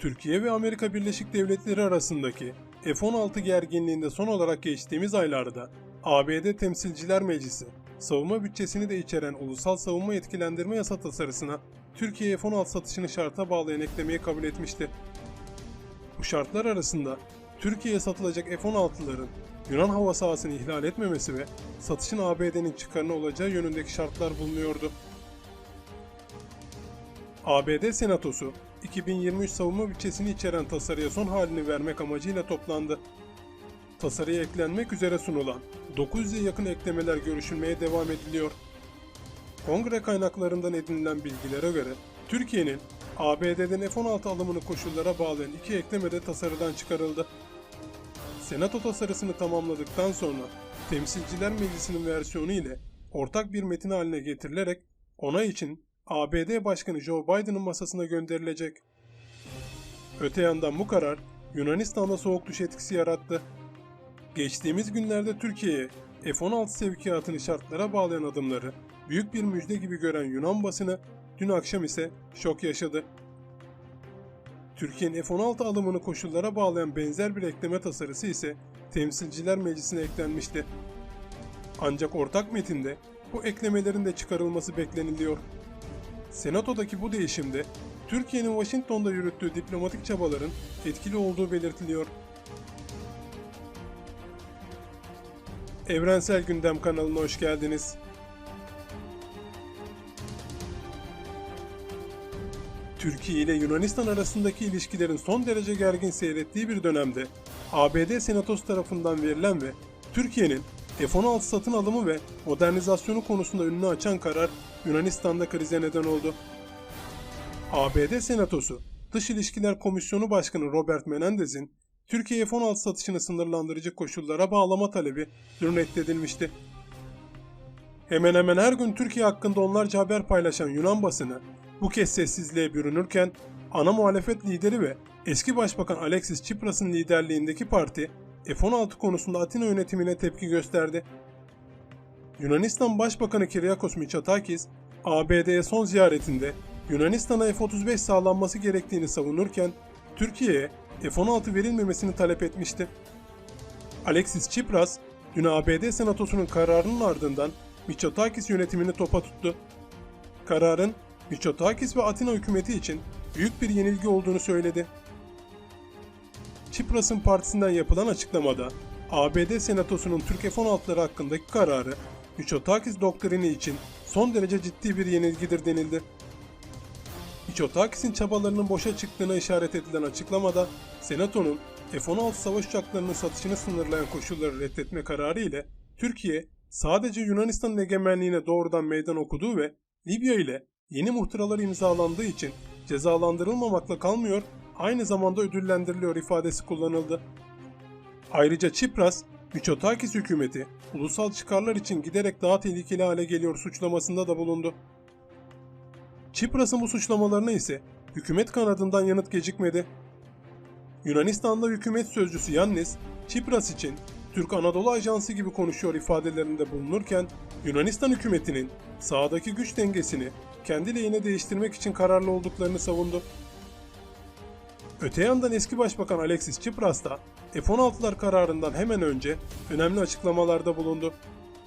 Türkiye ve Amerika Birleşik Devletleri arasındaki F-16 gerginliğinde son olarak geçtiğimiz aylarda ABD Temsilciler Meclisi, savunma bütçesini de içeren Ulusal Savunma Yetkilendirme Yasa tasarısına Türkiye F-16 satışını şarta bağlayan eklemeyi kabul etmişti. Bu şartlar arasında Türkiye'ye satılacak F-16'ların Yunan hava sahasını ihlal etmemesi ve satışın ABD'nin çıkarına olacağı yönündeki şartlar bulunuyordu. ABD Senatosu 2023 savunma bütçesini içeren tasarıya son halini vermek amacıyla toplandı. Tasarıya eklenmek üzere sunulan 900'e yakın eklemeler görüşülmeye devam ediliyor. Kongre kaynaklarından edinilen bilgilere göre Türkiye'nin ABD'den F-16 alımını koşullara bağlayan iki ekleme de tasarıdan çıkarıldı. Senato tasarısını tamamladıktan sonra Temsilciler Meclisi'nin versiyonu ile ortak bir metin haline getirilerek onay için ABD Başkanı Joe Biden'ın masasına gönderilecek. Öte yandan bu karar Yunanistan'da soğuk duş etkisi yarattı. Geçtiğimiz günlerde Türkiye'ye F-16 sevkiyatını şartlara bağlayan adımları büyük bir müjde gibi gören Yunan basını dün akşam ise şok yaşadı. Türkiye'nin F-16 alımını koşullara bağlayan benzer bir ekleme tasarısı ise Temsilciler Meclisi'ne eklenmişti. Ancak ortak metinde bu eklemelerin de çıkarılması bekleniliyor. Senato'daki bu değişimde Türkiye'nin Washington'da yürüttüğü diplomatik çabaların etkili olduğu belirtiliyor. Evrensel Gündem kanalına hoş geldiniz. Türkiye ile Yunanistan arasındaki ilişkilerin son derece gergin seyrettiği bir dönemde ABD Senatosu tarafından verilen ve Türkiye'nin F-16 satın alımı ve modernizasyonu konusunda önünü açan karar Yunanistan'da krize neden oldu. ABD Senatosu Dış İlişkiler Komisyonu Başkanı Robert Menendez'in Türkiye F-16 satışını sınırlandırıcı koşullara bağlama talebi dün reddedilmişti. Hemen hemen her gün Türkiye hakkında onlarca haber paylaşan Yunan basını bu kez sessizliğe bürünürken ana muhalefet lideri ve eski başbakan Alexis Tsipras'ın liderliğindeki parti F-16 konusunda Atina yönetimine tepki gösterdi. Yunanistan Başbakanı Kyriakos Mitsotakis, ABD'ye son ziyaretinde Yunanistan'a F-35 sağlanması gerektiğini savunurken Türkiye'ye F-16 verilmemesini talep etmişti. Alexis Tsipras, dün ABD Senatosu'nun kararının ardından Mitsotakis yönetimini topa tuttu. Kararın Mitsotakis ve Atina hükümeti için büyük bir yenilgi olduğunu söyledi. Tsipras'ın partisinden yapılan açıklamada ABD Senatosu'nun Türk F-16'ları hakkındaki kararı Mitsotakis doktrini için son derece ciddi bir yenilgidir denildi. Mitsotakis'in çabalarının boşa çıktığına işaret edilen açıklamada Senato'nun F-16 savaş uçaklarının satışını sınırlayan koşulları reddetme kararı ile Türkiye sadece Yunanistan'ın egemenliğine doğrudan meydan okuduğu ve Libya ile yeni muhtıralar imzalandığı için cezalandırılmamakla kalmıyor, aynı zamanda ödüllendiriliyor ifadesi kullanıldı. Ayrıca Çipras, Mitsotakis hükümeti ulusal çıkarlar için giderek daha tehlikeli hale geliyor suçlamasında da bulundu. Çipras'ın bu suçlamalarına ise hükümet kanadından yanıt gecikmedi. Yunanistan'da hükümet sözcüsü Yannis, Çipras için Türk Anadolu Ajansı gibi konuşuyor ifadelerinde bulunurken Yunanistan hükümetinin sahadaki güç dengesini kendi lehine değiştirmek için kararlı olduklarını savundu. Öte yandan eski başbakan Alexis Tsipras da F-16'lar kararından hemen önce önemli açıklamalarda bulundu.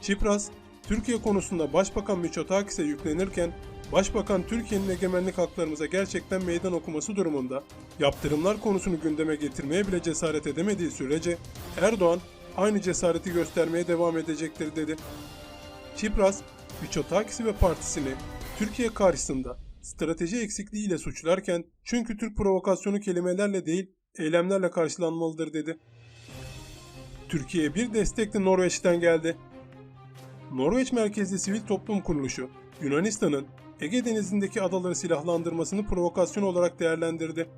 Tsipras, Türkiye konusunda Başbakan Mitsotakis'e yüklenirken Başbakan Türkiye'nin egemenlik haklarımıza gerçekten meydan okuması durumunda yaptırımlar konusunu gündeme getirmeye bile cesaret edemediği sürece Erdoğan aynı cesareti göstermeye devam edecektir dedi. Tsipras, Mitsotakis'i ve partisini Türkiye karşısında strateji eksikliğiyle suçlarken çünkü Türk provokasyonu kelimelerle değil eylemlerle karşılanmalıdır dedi. Türkiye bir destek de Norveç'ten geldi. Norveç merkezli sivil toplum kuruluşu Yunanistan'ın Ege Denizi'ndeki adaları silahlandırmasını provokasyon olarak değerlendirdi.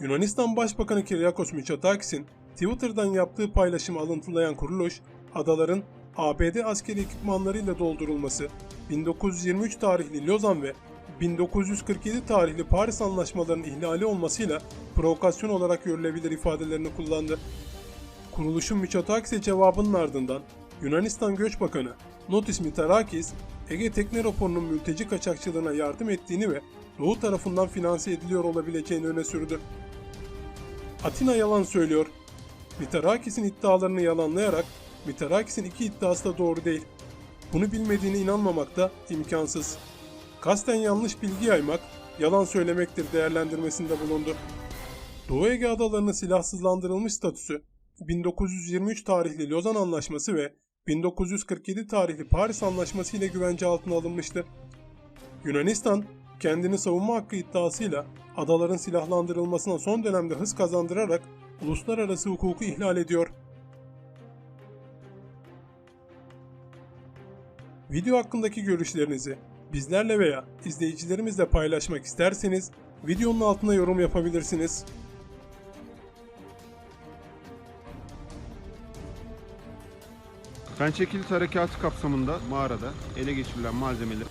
Yunanistan Başbakanı Kyriakos Mitsotakis'in Twitter'dan yaptığı paylaşımı alıntılayan kuruluş, adaların ABD askeri ekipmanlarıyla doldurulması, 1923 tarihli Lozan ve 1947 tarihli Paris Anlaşmalarının ihlali olmasıyla provokasyon olarak görülebilir ifadelerini kullandı. Kuruluşun Mitsotakis'e cevabının ardından Yunanistan Göç Bakanı Notis Mitarakis, Ege Tekne raporunun mülteci kaçakçılığına yardım ettiğini ve Doğu tarafından finanse ediliyor olabileceğini öne sürdü. Atina yalan söylüyor. Mitarakis'in iddialarını yalanlayarak Mitarakis'in iki iddiası da doğru değil. Bunu bilmediğine inanmamak da imkansız. Kasten yanlış bilgi yaymak, yalan söylemektir değerlendirmesinde bulundu. Doğu Ege Adaları'nın silahsızlandırılmış statüsü, 1923 tarihli Lozan Anlaşması ve 1947 tarihli Paris Anlaşması ile güvence altına alınmıştı. Yunanistan, kendini savunma hakkı iddiasıyla adaların silahlandırılmasına son dönemde hız kazandırarak uluslararası hukuku ihlal ediyor. Video hakkındaki görüşlerinizi bizlerle veya izleyicilerimizle paylaşmak isterseniz videonun altına yorum yapabilirsiniz. Ben çekiliş harekatı kapsamında mağarada ele geçirilen malzemeleri